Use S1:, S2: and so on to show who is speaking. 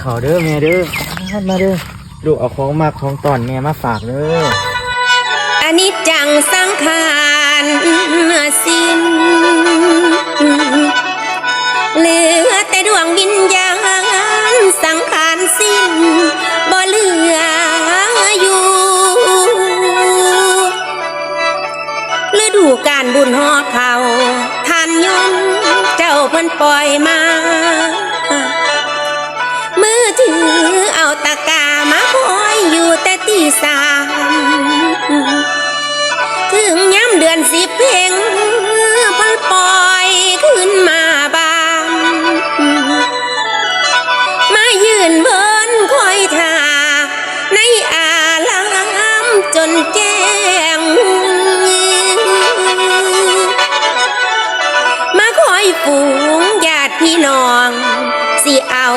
S1: เขาวเด้อแม่เด้อมาเด้อลูกเอาของมาของตอนแม่มาฝากเด้อ
S2: อันนี้จังสังขารสิ้นเหลือแต่ดวงวิญญาณสังขารสิ้นบ่เหลืออยู่ฤดูการบุญหอเขาทานยมเจ้าเพิ่นปล่อยมา สิบเพลงพันปล่อยขึ้นมาบางมายืนเบินคอยท่าในอาลามจนแจ้ง มาคอยฝูงญาติพี่น้อง สิเอา